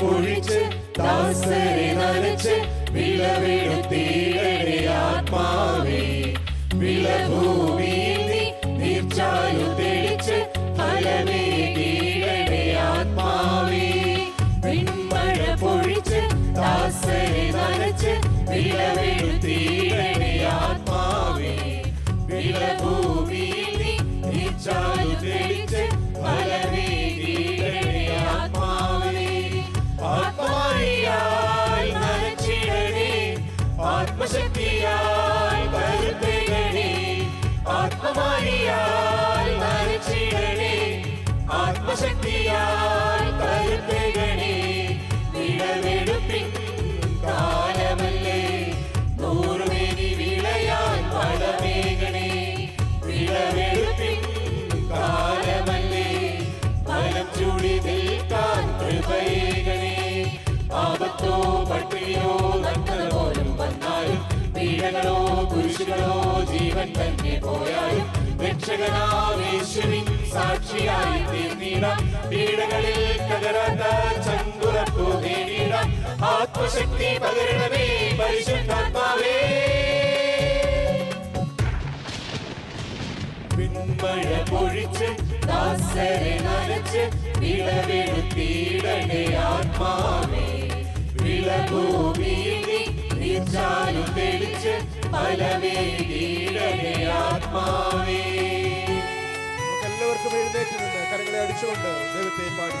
പൊഴിച്ച് ദാസരെ നനച്ച് വിളവെടുത്തിടണേ ആത്മാവേ. വിളഭൂമി നീർച്ചാലു തെളിച്ച് ഫലമേ കീഴണേ ആത്മാവേ. വിൺമഴ പൊഴിച്ച് ദാസരെ നനച്ച് വിളവെടുത്തിടണേ കുരിശുകളോ ജീവൻ തന്നെ പോയാലും രക്ഷകനാവേശ്വരി സാക്ഷിയായി തീർന്നിടാം. പീഡകളിൽ കകരാത്ത ചങ്കുറപ്പോ നേടിയിടാം ആത്മശക്തി പകരണമേ പരിശുദ്ധാത്മാവേ. പിന്മഴ പൊഴിച്ച് ദാസരെ നനച്ച് വിളവെടുത്തിടണേ ആത്മാവേ. വിളഭൂമിയിൽ നീ നീർച്ചാലും തെളിച്ച് ഫലമേകിടണേ ആത്മാവേ. എല്ലാവർക്കും എഴുന്നേറ്റ് നിന്ന് കരങ്ങളെ അടിച്ചുകൊണ്ട് ദൈവത്തെ പാടി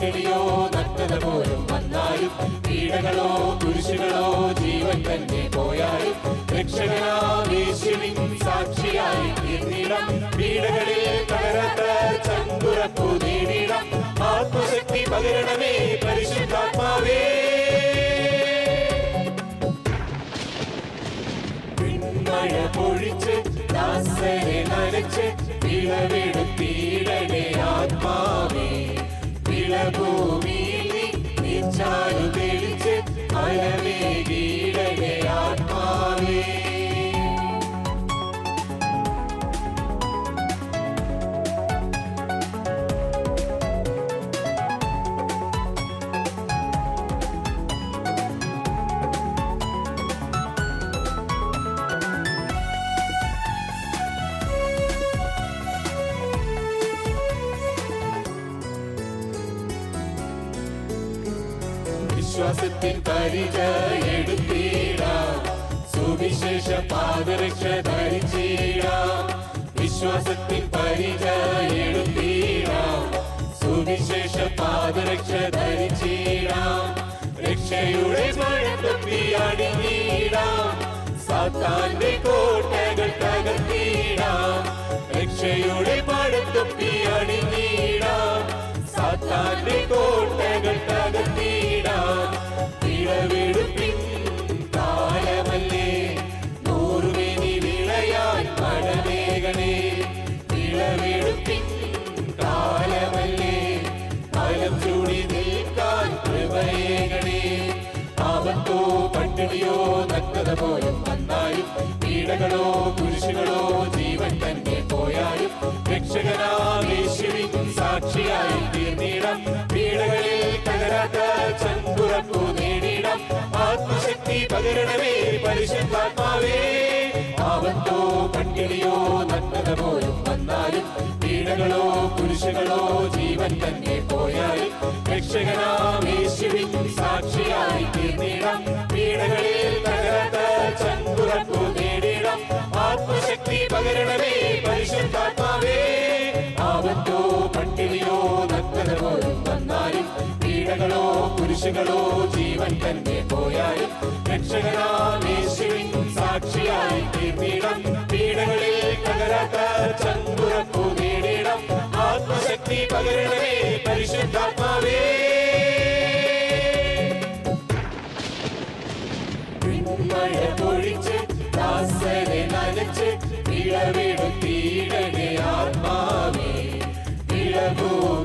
പട്ടിണിയോ നട്ടത് പോലും വന്നാലും പീഡകളോ കുരിശുകളോ ജീവൻ തന്നെ പോയാലും രക്ഷകനാവേശുവിൻ സാക്ഷിയായി തീർന്നിടം. പീഡകളിൽ തകരാത്ത ചങ്കുറപ്പു നേടിടം ആത്മശക്തി പകരണമേ പരിശുദ്ധാത്മാവേ. പിന്മഴ പൊഴിച്ച് ദാസനെ നനച്ച് വിളവെടുത്തിടണേ വിശ്വാസത്തിൻ പരിച എടുത്തിടാം സുവിശേഷ പാദരക്ഷ ധരിച്ചിടാം വിശ്വാസത്തിൻ പരിച എടുത്തിടാം സുവിശേഷ പാദരക്ഷ ധരിച്ചിടാം രക്ഷയുടെ മഴത്തൊപ്പി അണിഞ്ഞിടാം സാത്താന്റെ കോട്ടകൾ തകർത്തിടാം തിടിയോ നഗ്നത പോലും വന്നാലും പീഡകളോ കുരിശുകളോ ജീവൻ തന്നെ പോയാലും രക്ഷകനാമേശ്വരിൻ സാക്ഷിയായി തീർന്നിടം. പീഡകളിൽ തകരാത്ത ചൻപുറപ്പു നേടിയിടം. ആത്മശക്തി പകരണമേ പരിശുദ്ധാത്മാവേ. ആവത്തോ കട്ടിടിയോ നഗ്നത പോലും വന്നാലും പീഡകളോ കുരിശുകളോ ജീവൻ തന്നെ പോയാലും രക്ഷകനാമേശ്വരിൻ സാക്ഷിയായി തീർന്നിടം. പീഡകളിൽ തകരാത്ത ചങ്കുറപ്പു നേടിടാം ആത്മശക്തി പകരണമേ Senhor.